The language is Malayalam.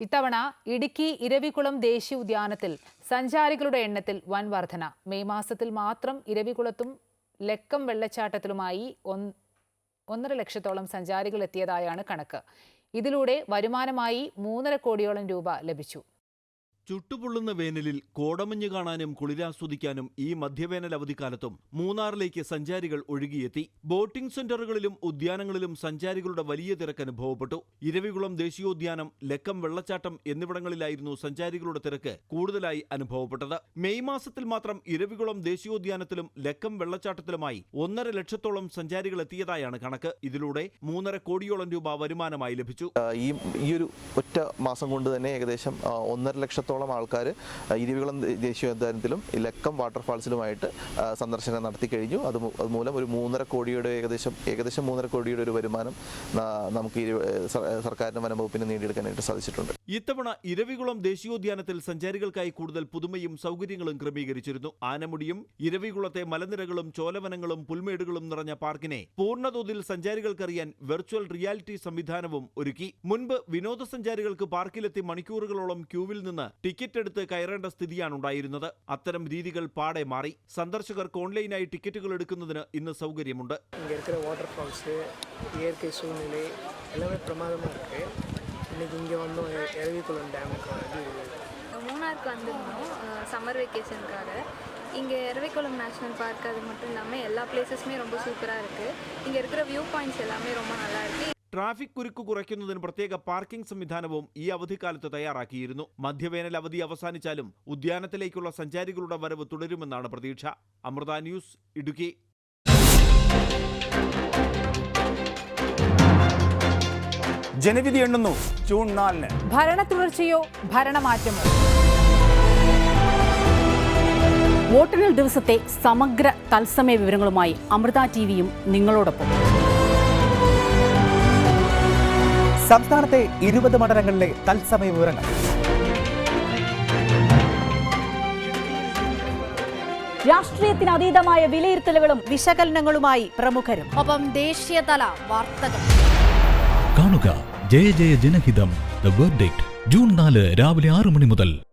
ഇത്തവണ ഇടുക്കി ഇരവികുളം ദേശീയ ഉദ്യാനത്തിൽ സഞ്ചാരികളുടെ എണ്ണത്തിൽ വൻ വർധന. മെയ് മാസത്തിൽ മാത്രം ഇരവികുളത്തും ലക്കം വെള്ളച്ചാട്ടത്തിലുമായി ഒന്ന് ഒന്നര ലക്ഷത്തോളം സഞ്ചാരികൾ എത്തിയതായാണ് കണക്ക്. ഇതിലൂടെ വരുമാനമായി മൂന്നര കോടിയോളം രൂപ ലഭിച്ചു. ചുട്ടുപൊള്ളുന്ന വേനലിൽ കോടമഞ്ഞ് കാണാനും കുളിരാസ്വദിക്കാനും ഈ മധ്യവേനൽ അവധിക്കാലത്തും മൂന്നാറിലേക്ക് സഞ്ചാരികൾ ഒഴുകിയെത്തി. ബോട്ടിംഗ് സെന്ററുകളിലും ഉദ്യാനങ്ങളിലും സഞ്ചാരികളുടെ വലിയ തിരക്ക് അനുഭവപ്പെട്ടു. ഇരവികുളം ദേശീയോദ്യാനം ലക്കം വെള്ളച്ചാട്ടം എന്നിവിടങ്ങളിലായിരുന്നു സഞ്ചാരികളുടെ തിരക്ക് കൂടുതലായി അനുഭവപ്പെട്ടത്. മെയ് മാസത്തിൽ മാത്രം ഇരവികുളം ദേശീയോദ്യാനത്തിലും ലക്കം വെള്ളച്ചാട്ടത്തിലുമായി ഒന്നര ലക്ഷത്തോളം സഞ്ചാരികൾ എത്തിയതായാണ് കണക്ക്. ഇതിലൂടെ മൂന്നര കോടിയോളം രൂപ വരുമാനമായി ലഭിച്ചു. ഈ ഒരു ഒറ്റ മാസം കൊണ്ട് തന്നെ ഏകദേശം ഒന്നര ലക്ഷത്തോളം ആൾക്കാർ ഇരുവികുളം ദേശീയോദ്യാനത്തിലും ലക്കം വാട്ടർഫാൾസിലുമായിട്ട് സന്ദർശനം നടത്തി കഴിഞ്ഞു. അത് മൂലം ഒരു മൂന്നര കോടിയുടെ ഏകദേശം ഏകദേശം മൂന്നര കോടിയുടെ ഒരു വരുമാനം നമുക്ക് സർക്കാരിന്റെ വനം വകുപ്പിന് നേടിയെടുക്കാനായിട്ട് സാധിച്ചിട്ടുണ്ട്. ഇത്തവണ ഇരവികുളം ദേശീയോദ്യാനത്തിൽ സഞ്ചാരികൾക്കായി കൂടുതൽ പുതുമയും സൗകര്യങ്ങളും ക്രമീകരിച്ചിരുന്നു ആനമുടിയും ഇരവികുളത്തെ മലനിരകളും ചോലവനങ്ങളും പുൽമേടുകളും നിറഞ്ഞ പാർക്കിനെ പൂർണ്ണതോതിൽ സഞ്ചാരികൾക്കറിയാൻ വെർച്വൽ റിയാലിറ്റി സംവിധാനവും ഒരുക്കി മുൻപ് വിനോദസഞ്ചാരികൾക്ക് പാർക്കിലെത്തി മണിക്കൂറുകളോളം ക്യൂവിൽ നിന്ന് ടിക്കറ്റ് എടുത്ത് കയറേണ്ട സ്ഥിതിയാണ് ഉണ്ടായിരുന്നത് അത്തരം രീതികൾ പാടെ മാറി സന്ദർശകർക്ക് ഓൺലൈനായി ടിക്കറ്റുകൾ എടുക്കുന്നതിന് ഇന്ന് സൗകര്യമുണ്ട് இங்கே இருக்கிற வாட்டர் ஃபால்ஸு இயற்கை சூழ்நிலை எல்லாமே பிரமாதமாக இருக்குது இன்றைக்கி இங்கே வந்தோம் எ- எரவிக்குளம் டேமுக்கு வந்து மூணாருக்கு வந்திருந்தோம் சம்மர் வெக்கேஷனுக்காக இங்கே எரவிக்குளம் நேஷ்னல் பார்க் அது மட்டும் இல்லாமல் எல்லா பிளேசஸுமே ரொம்ப சூப்பராக இருக்குது இங்கே இருக்கிற வியூ பாயிண்ட்ஸ் எல்லாமே ரொம்ப நல்லா இருக்கு ട്രാഫിക് കുരുക്ക് കുറയ്ക്കുന്നതിന് പ്രത്യേക പാർക്കിംഗ് സംവിധാനവും ഈ അവധിക്കാലത്ത് തയ്യാറാക്കിയിരുന്നു മധ്യവേനൽ അവധി അവസാനിച്ചാലും ഉദ്യാനത്തിലേക്കുള്ള സഞ്ചാരികളുടെ വരവ് തുടരുമെന്നാണ് പ്രതീക്ഷ അമൃത ന്യൂസ് ഇടുക്കി ജനവിധി എണ്ണുന്നു. ജൂൺ നാലിന്. ഭരണ തുടർച്ചയോ ഭരണമാറ്റമോ വോട്ടെണ്ണൽ ദിവസത്തെ സമഗ്ര തത്സമയ വിവരങ്ങളുമായി അമൃത ടിവിയും നിങ്ങളോടൊപ്പം. സംസ്ഥാനത്തെ ഇരുപത് മണ്ഡലങ്ങളിലെ തത്സമയ വിവരങ്ങൾ. രാഷ്ട്രീയത്തിന് അതീതമായ വിലയിരുത്തലുകളും വിശകലനങ്ങളുമായി പ്രമുഖരും. ഒപ്പം ദേശീയതല വാർത്തകൾ. കാണുക. ജയ ജയ ജനഹിതം. ദ വെർഡിക്ട് ജൂൺ നാല് രാവിലെ ആറ് മണി മുതൽ.